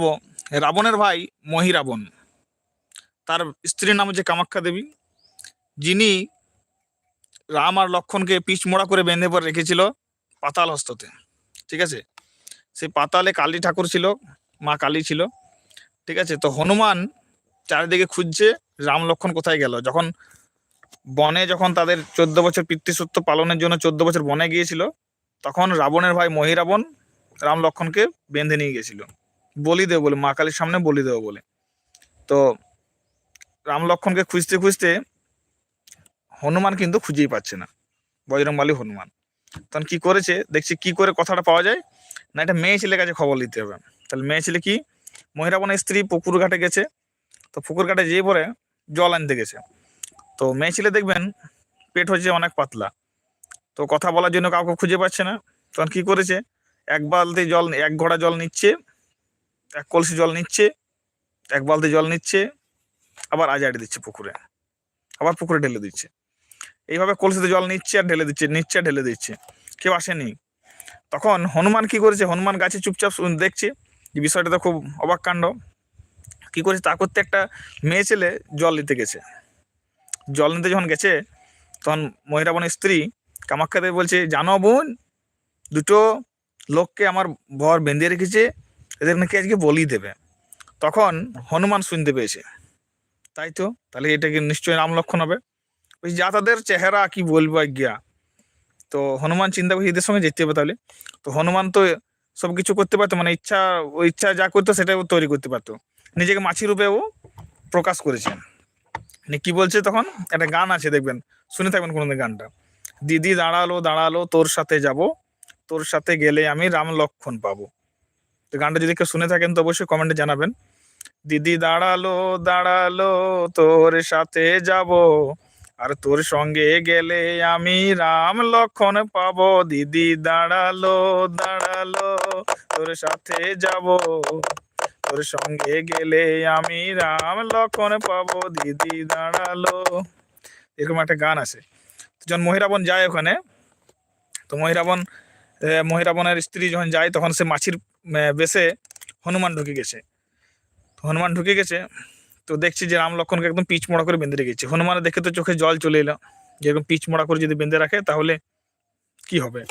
বলব, রাবণের ভাই মহিরাবণ। তার স্ত্রীর নাম হচ্ছে কামাখ্যা দেবী। যিনি রাম আর লক্ষণকে পিচ মোড়া করে বেঁধে পরে রেখেছিল পাতাল হস্ততে। ঠিক আছে? সেই পাতালে কালী ঠাকুর ছিল, মা কালী ছিল। ঠিক আছে? তো হনুমান চারিদিকে খুঁজছে রাম লক্ষণ কোথায় গেল। যখন বনে যখন তাদের চোদ্দ বছর পিতৃসত্য পালনের জন্য চোদ্দ বছর বনে গিয়েছিল, তখন রাবণের ভাই মহিরাবণ রাম লক্ষণকে বেঁধে নিয়ে গেছিল। বলি দেবো বলে, মা কালীর সামনে বলি দেবো বলে। তো রাম লক্ষণকে খুঁজতে খুঁজতে হনুমান কিন্তু খুঁজেই পাচ্ছে না, বজরংবালী হনুমান। তখন কি করেছে, দেখছি কি করে কথাটা পাওয়া যায়? না এটা মেয়ে ছেলের কাছে খবর নিতে হবে। তাহলে মেয়ে ছেলে কি? মহিরাবনের স্ত্রী পুকুর ঘাটে গেছে, তো পুকুর ঘাটে যেয়ে পরে জল আনতে গেছে। তো মেয়ে ছেলে দেখবেন, পেট হচ্ছে অনেক পাতলা। তো কথা বলার জন্য কাউকে খুঁজে পাচ্ছে না। তখন কি করেছে? এক বালতি জল, এক ঘোড়া জল নিচ্ছে এক কলসি জল নিচ্ছে, এক বালতি জল নিচ্ছে, আবার আজাড়ি দিচ্ছে পুকুরে। আবার পুকুরে ঢেলে দিচ্ছে। এইভাবে কলসিতে জল নিচ্ছে আর ঢেলে দিচ্ছে, নিচ্ছে আর ঢেলে দিচ্ছে। কেউ আসেনি। তখন হনুমান কি করেছে? হনুমান গাছে চুপচাপ দেখছে যে বিষয়টা তো খুব অবাক কাণ্ড। কী করেছে? তা করতে একটা মেয়ে ছেলে জল নিতে গেছে। জল নিতে যখন গেছে, তখন মহিরাবনের স্ত্রী কামাখ্যা দেবী বলছে, জানো বোন, দুটো লোককে আমার ভর বেঁধে রেখেছে এদের নাকি আজকে বলি দেবে। তখন হনুমান শুনতে পেয়েছে। তাই তো? তাহলে এটাকে নিশ্চয়ই রাম লক্ষণ হবে। ওই যা তাদের চেহারা কি বলব আজ্ঞা। তো হনুমান চিন্তা করে এদের সঙ্গে যেতে হবে তাহলে। তো হনুমান তো সব কিছু করতে পারতো মানে ইচ্ছা, ওই ইচ্ছা যা করতো সেটা ও তৈরি করতে পারতো। নিজেকে মাছি রূপে ও প্রকাশ করেছে মানে কি বলছে তখন? একটা গান আছে, দেখবেন। শুনে থাকবেন কোনোদিন গানটা। দিদি দাঁড়াল দাঁড়াল, তোর সাথে যাব। তোর সাথে গেলে আমি রাম লক্ষণ পাবো। তো গানটা যদি কেউ শুনে থাকেন তো অবশ্যই কমেন্টে জানাবেন। দিদি দাঁড়াল দাঁড়াল, তোর সাথে যাব। আর তোর সঙ্গে গেলে আমি রাম লক্ষণ পাব। দিদি দাঁড়াল দাঁড়াল, তোর সাথে যাব। তোর সঙ্গে গেলে আমি রাম লক্ষণ পাব। দিদি দাঁড়াল। এরকম একটা গান আছে। যখন মহিরাবন যায় ওখানে, তো মহিরাবন মহিরাবনের স্ত্রী যখন যায় তখন সে মাছির আহ, বেশে হনুমান ঢুকে গেছে। হনুমান ঢুকে গেছে তো দেখছি যে রাম লক্ষণকে একদম পিচ মোড়া করে বেঁধে রেখেছে। হনুমানের দেখে তো চোখে জল চলে এলো। যেরকম পিচ মোড়া করে যদি বেঁধে রাখে তাহলে কি হবে?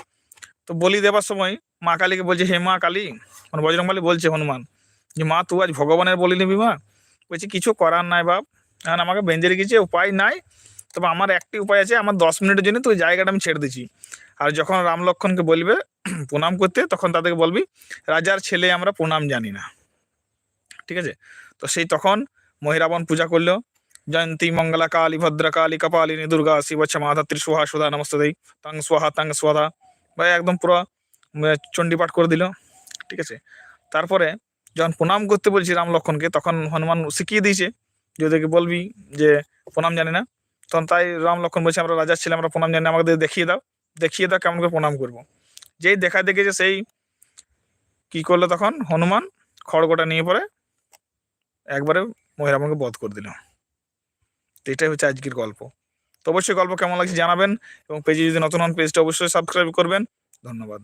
তো বলি দেবার সময় মা কালীকে বলছে হে মা কালী। মানে বজরংবলী বলছে হনুমান যে মা তুই আজ ভগবানের বলি নিবি মা? বলছি কিছু করার নাই বাপ। এখন আমাকে বেঁধে রেখেছে উপায় নাই। তবে আমার একটি উপায় আছে আমার দশ মিনিটের জন্য তুই জায়গাটা আমি ছেড়ে দিচ্ছি। আর যখন রাম লক্ষণকে বলবে, প্রণাম করতে, তখন তাদেরকে বলবি, রাজার ছেলে আমরা প্রণাম জানি না। ঠিক আছে? তো সেই তখন মহিরাবণ পূজা করল। জয়ন্তী, মঙ্গলা কালী, ভদ্রা কালী কপালিনী দুর্গা শিব মাধা ত্রিসুহা সুধা নমস্তেই তাং, সোহা, তাং সোধা বা একদম পুরো চণ্ডীপাঠ করে দিল। ঠিক আছে? তারপরে যখন প্রণাম করতে বলছি রাম লক্ষণকে, তখন হনুমান শিখিয়ে দিয়েছে। যে ওদেরকে বলবি যে, প্রণাম জানি না। তখন তাই রাম লক্ষণ বলছে, আমরা রাজার ছেলে, আমরা প্রণাম জানি আমাদের দেখিয়ে দাও। দেখিয়ে দাও কেমন করে প্রণাম করব। যেই দেখা দেখেছে সেই কি করল তখন? হনুমান খড়গোটা নিয়ে পরে একবারে মহিরামকে বধ করে দিল। তো এটাই হচ্ছে আজকের গল্প। তো অবশ্যই গল্প কেমন লাগছে জানাবেন এবং পেজে যদি নতুন হন, পেজটা অবশ্যই সাবস্ক্রাইব করবেন। ধন্যবাদ।